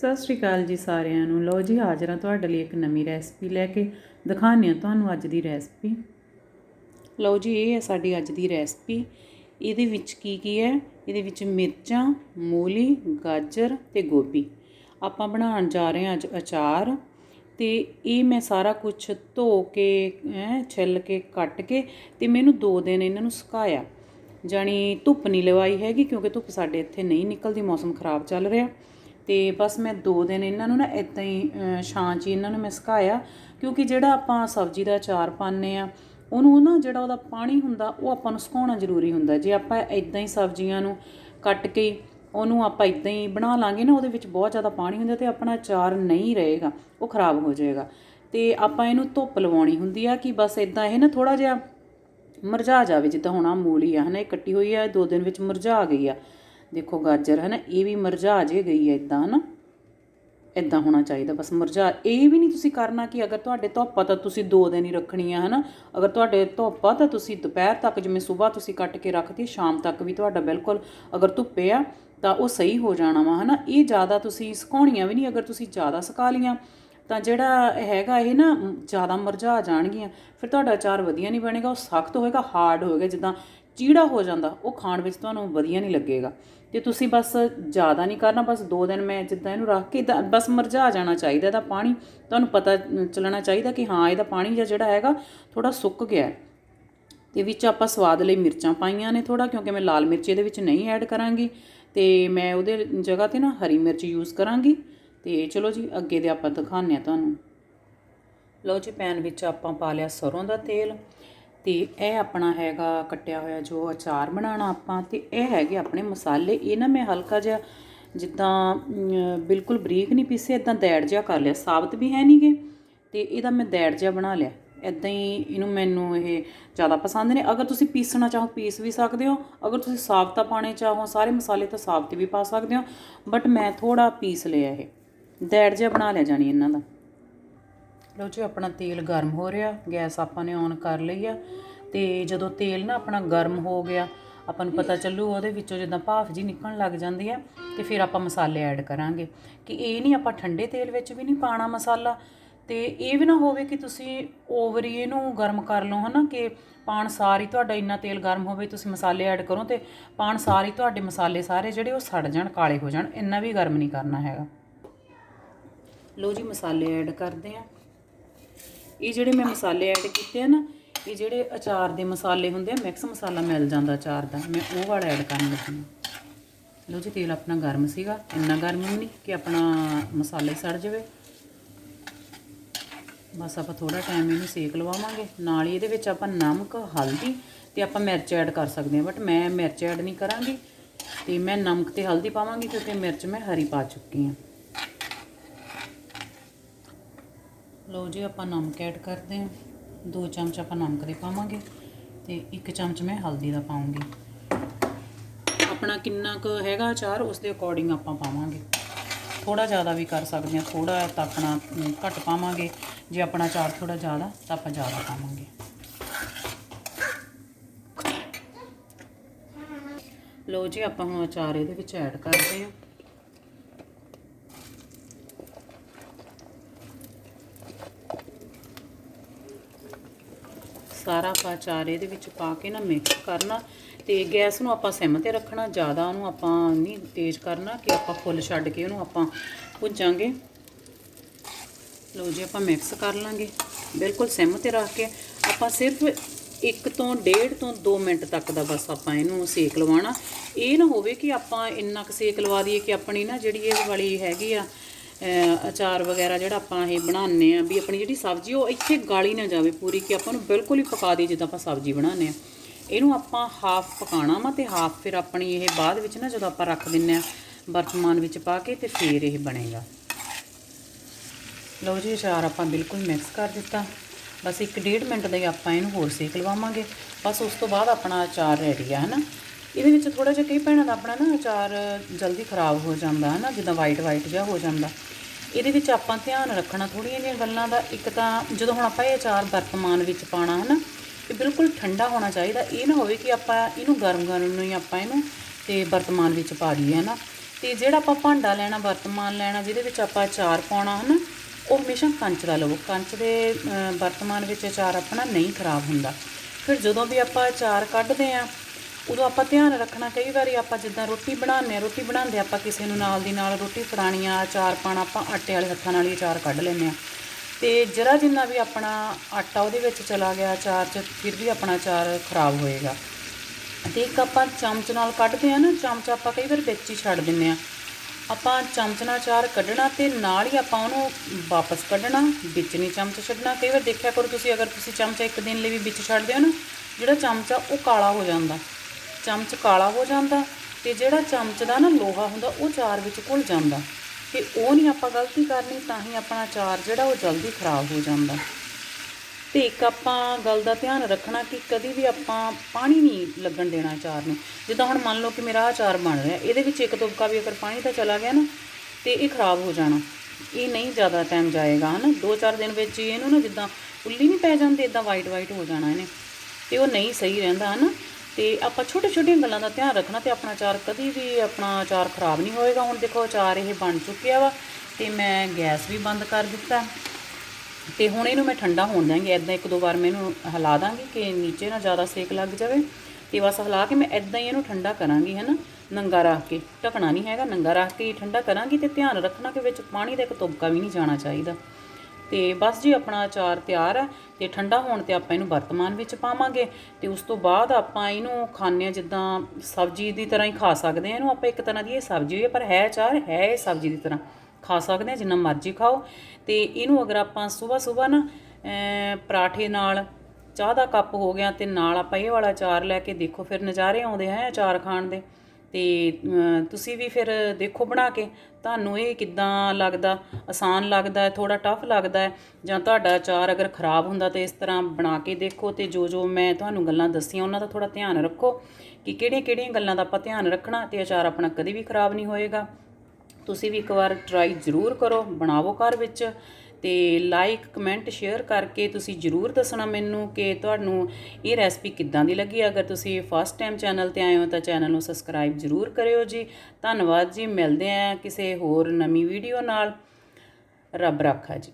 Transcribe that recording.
ਸਤਿ ਸ਼੍ਰੀ ਅਕਾਲ ਜੀ ਸਾਰਿਆਂ ਨੂੰ। ਲਓ ਜੀ, ਹਾਜ਼ਰ ਹਾਂ ਤੁਹਾਡੇ ਲਈ ਇੱਕ ਨਵੀਂ ਰੈਸਪੀ ਲੈ ਕੇ ਦਿਖਾਉਂਦੇ ਹਾਂ ਤੁਹਾਨੂੰ ਅੱਜ ਦੀ ਰੈਸਪੀ ਲਓ ਜੀ, ਇਹ ਹੈ ਸਾਡੀ ਅੱਜ ਦੀ ਰੈਸਪੀ ਇਹਦੇ ਵਿੱਚ ਕੀ ਕੀ ਹੈ? ਇਹਦੇ ਵਿੱਚ ਮਿਰਚਾਂ, ਮੂਲੀ, ਗਾਜਰ ਤੇ ਗੋਭੀ। ਆਪਾਂ ਬਣਾਉਣ ਜਾ ਰਹੇ ਹਾਂ ਅੱਜ ਅਚਾਰ। ਤੇ ਇਹ ਮੈਂ ਸਾਰਾ ਕੁਝ ਧੋ ਕੇ ਐਂ ਛਿੱਲ ਕੇ, ਕੱਟ ਕੇ ਤੇ ਮੈਨੂੰ 2 ਦਿਨ ਇਹਨਾਂ ਨੂੰ ਸੁਕਾਇਆ। ਜਾਣੀ ਧੁੱਪ ਨਹੀਂ ਲਵਾਈ ਹੈਗੀ ਕਿਉਂਕਿ ਧੁੱਪ ਸਾਡੇ ਇੱਥੇ ਨਹੀਂ ਨਿਕਲਦੀ, ਮੌਸਮ ਖਰਾਬ ਚੱਲ ਰਿਹਾ। ਤੇ ਬਸ ਮੈਂ 2 ਦਿਨ ਇਹਨਾਂ ਨੂੰ ਨਾ ਇਦਾਂ ਹੀ ਛਾਂ 'ਚ ਹੀ ਇਹਨਾਂ ਨੂੰ ਮੈਂ ਸੁਕਾਇਆ ਕਿਉਂਕਿ ਜਿਹੜਾ ਆਪਾਂ ਸਬਜ਼ੀ ਦਾ ਅਚਾਰ ਪਾਉਂਦੇ ਆ ਉਹਨੂੰ ਨਾ ਜਿਹੜਾ ਉਹਦਾ ਪਾਣੀ ਹੁੰਦਾ, ਉਹ ਆਪਾਂ ਨੂੰ ਸੁਕਾਉਣਾ ਜ਼ਰੂਰੀ ਹੁੰਦਾ। ਜੇ ਆਪਾਂ ਇਦਾਂ ਹੀ ਸਬਜ਼ੀਆਂ ਨੂੰ ਕੱਟ ਕੇ ਉਹਨੂੰ ਆਪਾਂ ਇਦਾਂ ਹੀ ਬਣਾ ਲਾਂਗੇ ਨਾ, ਉਹਦੇ ਵਿੱਚ ਬਹੁਤ ਜ਼ਿਆਦਾ ਪਾਣੀ ਹੁੰਦਾ ਤੇ ਆਪਣਾ ਅਚਾਰ ਨਹੀਂ ਰਹੇਗਾ, ਉਹ ਖਰਾਬ ਹੋ ਜਾਏਗਾ। ਤੇ ਆਪਾਂ ਇਹਨੂੰ ਧੁੱਪ ਲਵਾਉਣੀ ਹੁੰਦੀ ਆ ਕਿ ਬਸ ਇਦਾਂ ਇਹ ਨਾ ਥੋੜਾ ਜਿਹਾ ਮਰਝਾ ਜਾਵੇ, ਜਿੱਦਾਂ ਹੁਣ ਆ ਮੂਲੀ ਆ, ਹਨਾ, ਇਹ ਕੱਟੀ ਹੋਈ ਆ ਦੋ ਦਿਨ ਵਿੱਚ ਮੁਰਝਾ ਗਈ ਆ। ਦੇਖੋ ਗਾਜਰ ਹੈ ਨਾ ਇਹ ਵੀ ਮਰਝਾ ਜੇ ਗਈ ਆ ਇਦਾਂ ਨਾ ਇਦਾਂ ਹੋਣਾ ਚਾਹੀਦਾ, ਬਸ ਮੁਰਝਾ। ਇਹ ਵੀ ਨਹੀਂ ਤੁਸੀਂ ਕਰਨਾ ਕਿ ਅਗਰ ਤੁਹਾਡੇ ਧੁੱਪ ਤਾਂ ਤੁਸੀਂ ਦੋ ਦਿਨ ਹੀ ਰੱਖਣੀ ਆ, ਹਨਾ। ਅਗਰ ਤੁਹਾਡੇ ਧੁੱਪ ਆ ਤਾਂ ਤੁਸੀਂ ਦੁਪਹਿਰ ਤੱਕ, ਜਿਵੇਂ ਸਵੇਰ ਤੁਸੀਂ ਕੱਟ ਕੇ ਰੱਖਤੀ, ਸ਼ਾਮ ਤੱਕ ਵੀ ਤੁਹਾਡਾ ਬਿਲਕੁਲ ਅਗਰ ਧੁੱਪੇ ਆ, ਤਾਂ ਉਹ ਸਹੀ ਹੋ ਜਾਣਾ ਵਾ, ਹਨਾ। ਇਹ ਜ਼ਿਆਦਾ ਤੁਸੀਂ ਸੁਕਾਉਣੀਆਂ ਵੀ ਨਹੀਂ, ਅਗਰ ਤੁਸੀਂ ਜ਼ਿਆਦਾ ਸੁਕਾ ਲੀਆਂ ਤਾਂ ਜਿਹੜਾ ਹੈਗਾ ਇਹ ਨਾ, ਜ਼ਿਆਦਾ ਮਰਝਾ ਜਾਣਗੀਆਂ। ਫਿਰ ਤੁਹਾਡਾ ਅਚਾਰ ਵਧੀਆ ਨਹੀਂ ਬਣੇਗਾ, ਉਹ ਸਖਤ ਹੋਏਗਾ, ਹਾਰਡ ਹੋਏਗਾ। ਜਿੱਦਾਂ ਚੀੜਾ ਹੋ ਜਾਂਦਾ, ਉਹ ਖਾਣ ਵਿੱਚ ਤੁਹਾਨੂੰ ਵਧੀਆ ਨਹੀਂ ਲੱਗੇਗਾ। ਤੇ ਤੁਸੀਂ ਬਸ ਜ਼ਿਆਦਾ ਨਹੀਂ ਕਰਨਾ, ਬਸ 2 ਦਿਨ ਮੈਂ ਜਿੱਦਾਂ ਇਹਨੂੰ ਰੱਖ ਕੇ ਏਦਾਂ ਬਸ ਮੁਰਝਾ ਜਾਣਾ ਚਾਹੀਦਾ, ਇਹਦਾ ਪਾਣੀ ਤੁਹਾਨੂੰ ਪਤਾ ਚੱਲਣਾ ਚਾਹੀਦਾ ਕਿ ਹਾਂ, ਇਹਦਾ ਪਾਣੀ ਜਿਹਾ ਜਿਹੜਾ ਹੈਗਾ ਥੋੜਾ ਸੁੱਕ ਗਿਆ ਹੈ। ਤੇ ਵਿੱਚ ਆਪਾਂ ਸਵਾਦ ਲਈ ਮਿਰਚਾਂ ਪਾਈਆਂ ਨੇ ਥੋੜਾ ਕਿਉਂਕਿ ਮੈਂ ਲਾਲ ਮਿਰਚ ਇਹਦੇ ਵਿੱਚ ਨਹੀਂ ਐਡ ਕਰਾਂਗੀ। ਤੇ ਮੈਂ ਉਹਦੇ ਜਗ੍ਹਾ ਤੇ ਨਾ ਹਰੀ ਮਿਰਚ ਯੂਜ਼ ਕਰਾਂਗੀ। ਤੇ ਚਲੋ ਜੀ, ਅੱਗੇ ਦੇ ਆਪਾਂ ਦਿਖਾਉਂਦੇ ਆ ਤੁਹਾਨੂੰ। ਲਓ ਜੀ, ਪੈਨ ਵਿੱਚ ਆਪਾਂ ਪਾ ਲਿਆ ਸਰੋਂ ਦਾ ਤੇਲ। ਅਤੇ ਇਹ ਆਪਣਾ ਹੈਗਾ ਕੱਟਿਆ ਹੋਇਆ ਜੋ ਅਚਾਰ ਬਣਾਉਣਾ ਆਪਾਂ ਅਤੇ ਇਹ ਹੈਗੇ ਆਪਣੇ ਮਸਾਲੇ। ਇਹ ਨਾ ਮੈਂ ਹਲਕਾ ਜਿਹਾ ਜਿੱਦਾਂ ਬਿਲਕੁਲ ਬਰੀਕ ਨਹੀਂ ਪੀਸੇ ਇਦਾਂ ਦੈੜ ਜਿਹਾ ਕਰ ਲਿਆ। ਸਾਬਤ ਵੀ ਹੈ ਨਹੀਂਗੇ ਅਤੇ ਇਹਦਾ ਮੈਂ ਦੈੜ ਜਿਹਾ ਬਣਾ ਲਿਆ। ਇਦਾਂ ਹੀ ਇਹਨੂੰ ਮੈਨੂੰ ਇਹ ਜ਼ਿਆਦਾ ਪਸੰਦ ਨੇ ਅਗਰ ਤੁਸੀਂ ਪੀਸਣਾ ਚਾਹੋ, ਪੀਸ ਵੀ ਸਕਦੇ ਹੋ। ਅਗਰ ਤੁਸੀਂ ਸਾਬਤਾ ਪਾਣੇ ਚਾਹੋ, ਸਾਰੇ ਮਸਾਲੇ ਤਾਂ ਸਾਬਤ ਵੀ ਪਾ ਸਕਦੇ ਹੋ। ਬਟ ਮੈਂ ਥੋੜਾ ਪੀਸ ਲਿਆ ਇਹ। ਦੈੜ ਜਿਹਾ ਬਣਾ ਲਿਆ ਜਾਣੀ ਇਹਨਾਂ ਦਾ। ਲਓ ਜੀ, ਆਪਣਾ ਤੇਲ ਗਰਮ ਹੋ ਰਿਹਾ, ਗੈਸ ਆਪਾਂ ਨੇ ਔਨ ਕਰ ਲਈ ਆ। ਤੇ ਜਦੋਂ ਤੇਲ ਨਾ ਆਪਣਾ ਗਰਮ ਹੋ ਗਿਆ, ਆਪਾਂ ਨੂੰ ਪਤਾ ਚੱਲੂ ਉਹਦੇ ਵਿੱਚੋਂ ਜਿੱਦਾਂ ਭਾਫ ਜੀ ਨਿਕਲਣ ਲੱਗ ਜਾਂਦੀ ਹੈ ਤੇ ਫਿਰ ਆਪਾਂ ਮਸਾਲੇ ਐਡ ਕਰਾਂਗੇ। ਕਿ ਇਹ ਨਹੀਂ ਆਪਾਂ ਠੰਡੇ ਤੇਲ ਵਿੱਚ ਵੀ ਨਹੀਂ ਪਾਣਾ ਮਸਾਲਾ, ਤੇ ਇਹ ਵੀ ਨਾ ਹੋਵੇ ਕਿ ਤੁਸੀਂ ਓਵਰ ਹੀ ਇਹਨੂੰ ਗਰਮ ਕਰ ਲਓ, ਹਨਾ, ਕਿ ਪਾਣ ਸਾਰੀ ਤੁਹਾਡਾ ਇੰਨਾ ਤੇਲ ਗਰਮ ਹੋਵੇ, ਤੁਸੀਂ ਮਸਾਲੇ ਐਡ ਕਰੋ ਤੇ ਪਾਣ ਸਾਰੀ ਤੁਹਾਡੇ ਮਸਾਲੇ ਸਾਰੇ ਜਿਹੜੇ ਉਹ ਸੜ ਜਾਣ, ਕਾਲੇ ਹੋ ਜਾਣ, ਇੰਨਾ ਵੀ ਗਰਮ ਨਹੀਂ ਕਰਨਾ ਹੈਗਾ। ਲਓ ਜੀ, ਮਸਾਲੇ ਐਡ ਕਰਦੇ ਆ। ਇਹ ਜਿਹੜੇ ਮੈਂ ਮਸਾਲੇ ਐਡ ਕੀਤੇ ਆ ਨਾ, ਇਹ ਜਿਹੜੇ ਅਚਾਰ ਦੇ ਮਸਾਲੇ ਹੁੰਦੇ ਆ ਮਿਕਸ ਮਸਾਲਾ ਮਿਲ ਜਾਂਦਾ ਅਚਾਰ ਦਾ। ਮੈਂ ਉਹ ਵਾਲਾ ਐਡ ਕਰਨ ਲੱਗੀ ਹਾਂ। ਲਓ ਜੀ, ਤੇਲ ਆਪਣਾ ਗਰਮ ਸੀਗਾ। ਇੰਨਾ ਗਰਮ ਵੀ ਨਹੀਂ ਕਿ ਆਪਣਾ ਮਸਾਲੇ ਸੜ ਜਾਵੇ। ਬਸ ਆਪਾਂ ਥੋੜਾ ਟਾਈਮ ਇਹਨੂੰ ਸੇਕ ਲਵਾਵਾਂਗੇ। ਨਾਲ ਹੀ ਇਹਦੇ ਵਿੱਚ ਆਪਾਂ ਨਮਕ, ਹਲਦੀ ਤੇ ਆਪਾਂ ਮਿਰਚ ਐਡ ਕਰ ਸਕਦੇ ਹਾਂ। ਬਟ ਮੈਂ ਮਿਰਚ ਐਡ ਨਹੀਂ ਕਰਾਂਗੀ। ਤੇ ਮੈਂ ਨਮਕ ਤੇ ਹਲਦੀ ਪਾਵਾਂਗੀ ਕਿਉਂਕਿ ਮਿਰਚ ਮੈਂ ਹਰੀ ਪਾ ਚੁੱਕੀ ਹਾਂ। ਲਓ ਜੀ, ਆਪਾਂ ਨਮਕ ਐਡ ਕਰਦੇ ਹਾਂ। ਦੋ ਚਮਚ ਆਪਾਂ ਨਮਕ ਦੇ ਪਾਵਾਂਗੇ ਤੇ ਇੱਕ ਚਮਚ ਮੈਂ ਹਲਦੀ ਦਾ ਪਾਉਂਗੀ। ਆਪਣਾ ਕਿੰਨਾ ਕੁ ਹੈਗਾ ਅਚਾਰ, ਉਸ ਦੇ ਅਕੋਰਡਿੰਗ ਆਪਾਂ ਪਾਵਾਂਗੇ। ਥੋੜਾ ਜ਼ਿਆਦਾ ਵੀ ਕਰ ਸਕਦੇ ਹਾਂ ਥੋੜਾ ਤਾਂ ਆਪਣਾ ਘੱਟ ਪਾਵਾਂਗੇ। ਜੇ ਆਪਣਾ ਅਚਾਰ ਥੋੜਾ ਜ਼ਿਆਦਾ, ਤਾਂ ਆਪਾਂ ਜ਼ਿਆਦਾ ਪਾਵਾਂਗੇ। ਲਓ ਜੀ, ਆਪਾਂ ਹੁਣ ਅਚਾਰ ਇਹਦੇ ਵਿੱਚ ਐਡ ਕਰਦੇ ਹਾਂ। ਸਾਰਾ ਆਪਾਂ ਅਚਾਰ ਇਹਦੇ ਵਿੱਚ ਪਾ ਕੇ ਨਾ ਮਿਕਸ ਕਰਨਾ ਤੇ ਗੈਸ ਨੂੰ ਆਪਾਂ ਸਿਮ ਤੇ ਰੱਖਣਾ, ਜ਼ਿਆਦਾ ਉਹਨੂੰ ਆਪਾਂ ਨਹੀਂ ਤੇਜ਼ ਕਰਨਾ ਕਿ ਆਪਾਂ ਫੁੱਲ ਛੱਡ ਕੇ ਉਹਨੂੰ ਆਪਾਂ ਭੁੱਜਾਂਗੇ। ਲਓ ਜੀ, ਆਪਾਂ ਮਿਕਸ ਕਰ ਲਾਂਗੇ। ਬਿਲਕੁਲ ਸਿਮ ਤੇ ਰੱਖ ਕੇ ਆਪਾਂ ਸਿਰਫ 1 ਤੋਂ 1.5 ਤੋਂ 2 ਮਿੰਟ ਤੱਕ ਦਾ ਬਸ ਆਪਾਂ ਇਹਨੂੰ ਸੇਕ ਲਵਾਉਣਾ। ਇਹ ਨਾ ਹੋਵੇ ਕਿ ਆਪਾਂ ਇੰਨਾ ਕੁ ਸੇਕ ਲਵਾ ਦਈਏ ਕਿ ਆਪਣੀ ਨਾ ਜਿਹੜੀ ਇਹ ਵਾਲੀ ਹੈਗੀ ਆ ਅਚਾਰ ਵਗੈਰਾ ਜਿਹੜਾ ਆਪਾਂ ਇਹ ਬਣਾਉਂਦੇ ਆ ਵੀ ਆਪਣੀ ਜਿਹੜੀ ਸਬਜ਼ੀ ਉਹ ਇੱਥੇ ਗਾਲੀ ਨਾ ਜਾਵੇ ਪੂਰੀ ਕਿ ਆਪਾਂ ਨੂੰ ਬਿਲਕੁਲ ਹੀ ਪਕਾ ਦਈਏ ਜਿੱਦਾਂ ਆਪਾਂ ਸਬਜ਼ੀ ਬਣਾਉਂਦੇ ਆ ਇਹਨੂੰ ਆਪਾਂ ਹਾਫ ਪਕਾਉਣਾ ਵਾ ਤੇ ਹਾਫ ਫਿਰ ਆਪਣੀ ਇਹ ਬਾਅਦ ਵਿੱਚ ਨਾ ਜਦੋਂ ਆਪਾਂ ਰੱਖ ਦਿੰਨੇ ਆ ਵਰਤਮਾਨ ਵਿੱਚ ਪਾ ਕੇ ਤੇ ਫਿਰ ਇਹ ਬਣੇਗਾ। ਲਓ ਜੀ, ਅਚਾਰ ਆਪਾਂ ਬਿਲਕੁਲ ਮਿਕਸ ਕਰ ਦਿੱਤਾ। ਬਸ 1.5 ਮਿੰਟ ਦਾ ਹੀ ਆਪਾਂ ਇਹਨੂੰ ਹੋਰ ਸੇਕ ਲਵਾਵਾਂਗੇ। ਬਸ ਉਸ ਤੋਂ ਬਾਅਦ ਆਪਣਾ ਅਚਾਰ ਰੈਡੀ ਆ, ਹਨਾ? ਇਹਦੇ ਵਿੱਚ ਥੋੜਾ ਜਿਹਾ ਕਈ ਭੈਣਾਂ ਦਾ ਆਪਣਾ ਨਾ ਅਚਾਰ ਜਲਦੀ ਖਰਾਬ ਹੋ ਜਾਂਦਾ, ਹਨਾ? ਜਿੱਦਾਂ ਵਾਈਟ ਵਾਈਟ ਜਿਹਾ ਹੋ ਜਾਂਦਾ। ਇਹਦੇ ਵਿੱਚ ਆਪਾਂ ਧਿਆਨ ਰੱਖਣਾ ਥੋੜੀਆਂ ਜਿਹੀਆਂ ਗੱਲਾਂ ਦਾ, ਇੱਕ ਤਾਂ ਜਦੋਂ ਹੁਣ ਆਪਾਂ ਇਹ ਅਚਾਰ ਵਰਤਮਾਨ ਵਿੱਚ ਪਾਣਾ ਹਨਾ, ਇਹ ਬਿਲਕੁਲ ਠੰਡਾ ਹੋਣਾ ਚਾਹੀਦਾ। ਇਹ ਨਾ ਹੋਵੇ ਕਿ ਆਪਾਂ ਇਹਨੂੰ ਗਰਮ ਗਰਮ ਨੂੰ ਹੀ ਆਪਾਂ ਇਹਨੂੰ ਤੇ ਵਰਤਮਾਨ ਵਿੱਚ ਪਾ ਦਈਏ ਹਨਾ। ਤੇ ਜਿਹੜਾ ਆਪਾਂ ਭਾਂਡਾ ਲੈਣਾ, ਵਰਤਮਾਨ ਲੈਣਾ, ਜਿਹਦੇ ਵਿੱਚ ਆਪਾਂ ਅਚਾਰ ਪਾਉਣਾ ਹਨਾ, ਉਹ ਹਮੇਸ਼ਾ ਕੰਚ ਦਾ ਲਵੋ। ਕੰਚ ਦੇ ਵਰਤਮਾਨ ਵਿੱਚ ਅਚਾਰ ਆਪਣਾ ਨਹੀਂ ਖਰਾਬ ਹੁੰਦਾ। ਫਿਰ ਜਦੋਂ ਵੀ ਆਪਾਂ ਅਚਾਰ ਕੱਢਦੇ ਆ ਉਦੋਂ ਆਪਾਂ ਧਿਆਨ ਰੱਖਣਾ, ਕਈ ਵਾਰੀ ਆਪਾਂ ਜਿੱਦਾਂ ਰੋਟੀ ਬਣਾਉਂਦੇ ਆ ਰੋਟੀ ਬਣਾਉਂਦੇ ਆਪਾਂ ਕਿਸੇ ਨੂੰ ਨਾਲ ਦੀ ਨਾਲ ਰੋਟੀ ਫੜਾਣੀ ਆ, ਅਚਾਰ ਪਾਣਾ ਆਪਾਂ ਆਟੇ ਵਾਲੇ ਹੱਥਾਂ ਨਾਲ ਹੀ ਅਚਾਰ ਕੱਢ ਲੈਂਦੇ ਆ ਤੇ ਜਰਾ ਜਿੰਨਾ ਵੀ ਆਪਣਾ ਆਟਾ ਉਹਦੇ ਵਿੱਚ ਚਲਾ ਗਿਆ, ਅਚਾਰ 'ਚ ਫਿਰ ਵੀ ਆਪਣਾ ਅਚਾਰ ਖਰਾਬ ਹੋਏਗਾ। ਤੇ ਇੱਕ ਆਪਾਂ ਚਮਚ ਨਾਲ ਕੱਢਦੇ ਆ ਨਾ, ਚਮਚ ਆਪਾਂ ਕਈ ਵਾਰ ਵਿੱਚ ਹੀ ਛੱਡ ਦਿੰਦੇ ਆ ਆਪਾਂ ਚਮਚ ਨਾਲ ਚਾਰ ਕੱਢਣਾ ਤੇ ਨਾਲ ਹੀ ਆਪਾਂ ਉਹਨੂੰ ਵਾਪਸ ਕੱਢਣਾ, ਵਿੱਚ ਨਹੀਂ ਚਮਚ ਛੱਡਣਾ। ਕਈ ਵਾਰ ਦੇਖਿਆ ਕਰੋ ਤੁਸੀਂ, ਅਗਰ ਤੁਸੀਂ ਚਮਚਾ ਇੱਕ ਦਿਨ ਲਈ ਵੀ ਵਿੱਚ ਛੱਡਦੇ ਹੋ ਨਾ, ਜਿਹੜਾ ਚਮਚਾ ਉਹ ਕਾਲਾ ਹੋ ਜਾਂਦਾ। ਚਮਚ ਕਾਲਾ ਹੋ ਜਾਂਦਾ ਤੇ ਜਿਹੜਾ ਚਮਚ ਦਾ ਨਾ ਲੋਹਾ ਹੁੰਦਾ ਉਹ ਚਾਰ ਵਿੱਚ ਘੁਲ ਜਾਂਦਾ। ਤੇ ਉਹ ਨਹੀਂ ਆਪਾਂ ਗਲਤੀ ਕਰਨੀ, ਤਾਂ ਹੀ ਆਪਣਾ ਚਾਰ ਜਿਹੜਾ ਉਹ ਜਲਦੀ ਖਰਾਬ ਹੋ ਜਾਂਦਾ। ਤੇ ਇੱਕ ਆਪਾਂ ਗੱਲ ਦਾ ਧਿਆਨ ਰੱਖਣਾ ਕਿ ਕਦੀ ਵੀ ਆਪਾਂ ਪਾਣੀ ਨਹੀਂ ਲੱਗਣ ਦੇਣਾ ਚਾਰ ਨੂੰ। ਜਿੱਦਾਂ ਹੁਣ ਮੰਨ ਲਓ ਕਿ ਮੇਰਾ ਆਹ ਅਚਾਰ ਬਣ ਰਿਹਾ, ਇਹਦੇ ਵਿੱਚ ਇੱਕ ਤੁਪਕਾ ਵੀ ਅਗਰ ਪਾਣੀ ਤਾਂ ਚਲਾ ਗਿਆ ਨਾ, ਤੇ ਇਹ ਖਰਾਬ ਹੋ ਜਾਣਾ। ਇਹ ਨਹੀਂ ਜ਼ਿਆਦਾ ਟਾਈਮ ਜਾਏਗਾ, ਹਨਾ? 2-4 ਦਿਨ ਵਿੱਚ ਹੀ ਇਹਨੂੰ ਨਾ ਜਿੱਦਾਂ ਉੱਲੀ ਨਹੀਂ ਪੈ ਜਾਂਦੀ ਇਦਾਂ ਵਾਈਟ ਵਾਈਟ ਹੋ ਜਾਣਾ ਇਹਨੇ। ਤੇ ਉਹ ਨਹੀਂ ਸਹੀ ਰਹਿੰਦਾ, ਹਨਾ? ਤੇ ਆਪਾਂ ਛੋਟੇ ਛੋਟੀਆਂ ਗੱਲਾਂ ਦਾ ਧਿਆਨ ਰੱਖਣਾ ਤੇ ਆਪਣਾ ਚਾਰ ਕਦੀ ਵੀ ਆਪਣਾ ਅਚਾਰ ਖਰਾਬ ਨਹੀਂ ਹੋਏਗਾ। ਹੁਣ ਦੇਖੋ ਅਚਾਰ ਇਹ ਬਣ ਚੁੱਕਿਆ ਵਾ ਤੇ ਮੈਂ ਗੈਸ ਵੀ ਬੰਦ ਕਰ ਦਿੱਤਾ। ਤੇ ਹੁਣ ਇਹਨੂੰ ਮੈਂ ਠੰਡਾ ਹੋਣ ਦਾਂਗੀ ਐਦਾਂ ਇੱਕ ਦੋ ਵਾਰ ਮੈਂ ਇਹਨੂੰ ਹਿਲਾ ਦਾਂਗੀ ਕਿ ਨੀਚੇ ਨਾ ਜ਼ਿਆਦਾ ਸੇਕ ਲੱਗ ਜਾਵੇ। ਤੇ ਬਸ ਹਿਲਾ ਕੇ ਮੈਂ ਐਦਾਂ ਹੀ ਇਹਨੂੰ ਠੰਡਾ ਕਰਾਂਗੀ, ਹੈਨਾ? ਨੰਗਾ ਰੱਖ ਕੇ। ਢਕਣਾ ਨਹੀਂ ਹੈਗਾ, ਨੰਗਾ ਰੱਖ ਕੇ ਠੰਡਾ ਕਰਾਂਗੀ ਤੇ ਧਿਆਨ ਰੱਖਣਾ ਕਿ ਵਿੱਚ ਪਾਣੀ ਦਾ ਇੱਕ ਤੁਪਕਾ ਵੀ ਨਹੀਂ ਜਾਣਾ ਚਾਹੀਦਾ। ਤੇ ਬਸ ਜੀ ਆਪਣਾ ਅਚਾਰ ਤਿਆਰ ਹੈ ਤੇ ਠੰਡਾ ਹੋਣ ਤੇ ਆਪਾਂ ਇਹਨੂੰ ਵਰਤਮਾਨ ਵਿੱਚ ਪਾਵਾਂਗੇ ਤੇ ਉਸ ਤੋਂ ਬਾਅਦ ਆਪਾਂ ਇਹਨੂੰ ਖਾਂਦੇ ਹਾਂ ਜਿੱਦਾਂ ਸਬਜ਼ੀ ਦੀ ਤਰ੍ਹਾਂ ਹੀ ਖਾ ਸਕਦੇ ਹਾਂ। ਇਹਨੂੰ ਆਪਾਂ ਇੱਕ ਤਰ੍ਹਾਂ ਦੀ ਇਹ ਸਬਜ਼ੀ ਹੈ ਪਰ ਹੈ ਅਚਾਰ, ਹੈ ਇਹ ਸਬਜ਼ੀ ਦੀ ਤਰ੍ਹਾਂ ਖਾ ਸਕਦੇ ਹਾਂ, ਜਿੰਨਾ ਮਰਜ਼ੀ ਖਾਓ। ਤੇ ਇਹਨੂੰ ਅਗਰ ਆਪਾਂ ਸਵੇਰ ਸਵੇਰ ਨਾ ਅਮ ਪਰਾਠੇ ਨਾਲ, ਚਾਹ ਦਾ ਕੱਪ ਹੋ ਗਿਆ ਤੇ ਨਾਲ ਆਪਾਂ ਇਹ ਵਾਲਾ ਅਚਾਰ ਲੈ ਕੇ ਦੇਖੋ, ਫਿਰ ਨਜ਼ਾਰੇ ਆਉਂਦੇ ਹੈ ਅਚਾਰ ਖਾਣ ਦੇ। ਅਤੇ ਤੁਸੀਂ ਵੀ ਫਿਰ ਦੇਖੋ ਬਣਾ ਕੇ। ਤੁਹਾਨੂੰ ਇਹ ਕਿੱਦਾਂ ਲੱਗਦਾ? ਆਸਾਨ ਲੱਗਦਾ ਥੋੜ੍ਹਾ ਟਫ ਲੱਗਦਾ ਜਾਂ ਤੁਹਾਡਾ ਅਚਾਰ ਅਗਰ ਖਰਾਬ ਹੁੰਦਾ ਤਾਂ ਇਸ ਤਰ੍ਹਾਂ ਬਣਾ ਕੇ ਦੇਖੋ ਅਤੇ ਜੋ ਜੋ ਮੈਂ ਤੁਹਾਨੂੰ ਗੱਲਾਂ ਦੱਸੀਆਂ, ਉਹਨਾਂ ਦਾ ਥੋੜ੍ਹਾ ਧਿਆਨ ਰੱਖੋ ਕਿ ਕਿਹੜੀਆਂ ਕਿਹੜੀਆਂ ਗੱਲਾਂ ਦਾ ਆਪਾਂ ਧਿਆਨ ਰੱਖਣਾ ਅਤੇ ਅਚਾਰ ਆਪਣਾ ਕਦੇ ਵੀ ਖਰਾਬ ਨਹੀਂ ਹੋਏਗਾ। ਤੁਸੀਂ ਵੀ ਇੱਕ ਵਾਰ ਟਰਾਈ ਜ਼ਰੂਰ ਕਰੋ, ਬਣਾਵੋ ਘਰ ਵਿੱਚ। ਤੇ ਲਾਈਕ ਕਮੈਂਟ ਸ਼ੇਅਰ ਕਰਕੇ ਤੁਸੀਂ ਜ਼ਰੂਰ ਦੱਸਣਾ ਮੈਨੂੰ ਕਿ ਤੁਹਾਨੂੰ ਇਹ ਰੈਸਪੀ ਕਿੱਦਾਂ ਦੀ ਲੱਗੀ। ਅਗਰ ਤੁਸੀਂ ਫਸਟ ਟਾਈਮ ਚੈਨਲ ਤੇ ਆਏ ਹੋ ਤਾਂ ਚੈਨਲ ਨੂੰ ਸਬਸਕ੍ਰਾਈਬ ਜ਼ਰੂਰ ਕਰਿਓ ਜੀ। ਧੰਨਵਾਦ ਜੀ, ਮਿਲਦੇ ਆਂ ਕਿਸੇ ਹੋਰ ਨਵੀਂ ਵੀਡੀਓ ਨਾਲ। ਰੱਬ ਰਾਖਾ ਜੀ।